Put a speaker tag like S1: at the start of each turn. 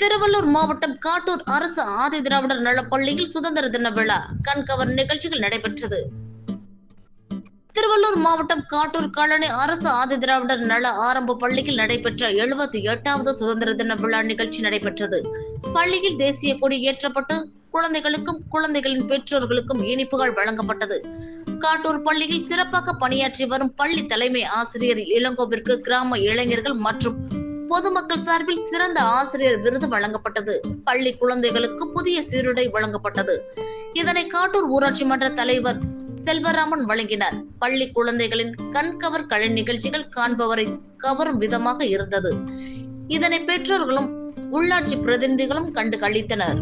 S1: திருவள்ளூர் மாவட்டம் காட்டூர் அரசு ஆதி திராவிடர் நலப்பள்ளியில் சுதந்திர தின விழா. கண்கவர் நிகழ்ச்சிகள் நடைபெற்றது. திருவள்ளூர் மாவட்டம் காட்டூர் காலனி அரசு ஆதி திராவிடர் நல ஆரம்ப பள்ளியில் நடைபெற்ற எழுபத்தி எட்டாவது சுதந்திர தின விழா நிகழ்ச்சி நடைபெற்றது. பள்ளியில் தேசிய கொடி ஏற்றப்பட்டு குழந்தைகளுக்கும் குழந்தைகளின் பெற்றோர்களுக்கும் இனிப்புகள் வழங்கப்பட்டது. காட்டூர் பள்ளியில் சிறப்பாக பணியாற்றி வரும் பள்ளி தலைமை ஆசிரியர் இளங்கோவிற்கு கிராம இளைஞர்கள் மற்றும் பொதுமக்கள் சார்பில் சிறந்த ஆசிரியர் விருது வழங்கப்பட்டது. பள்ளி குழந்தைகளுக்கு புதிய சீருடை வழங்கப்பட்டது. இதனை காட்டூர் ஊராட்சி மன்ற தலைவர் செல்வராமன் வழங்கினார். பள்ளி குழந்தைகளின் கண்கவர் கலை நிகழ்ச்சிகள் காண்பவரை கவரும் விதமாக இருந்தது. இதனை பெற்றோர்களும் உள்ளாட்சி பிரதிநிதிகளும் கண்டு கழித்தனர்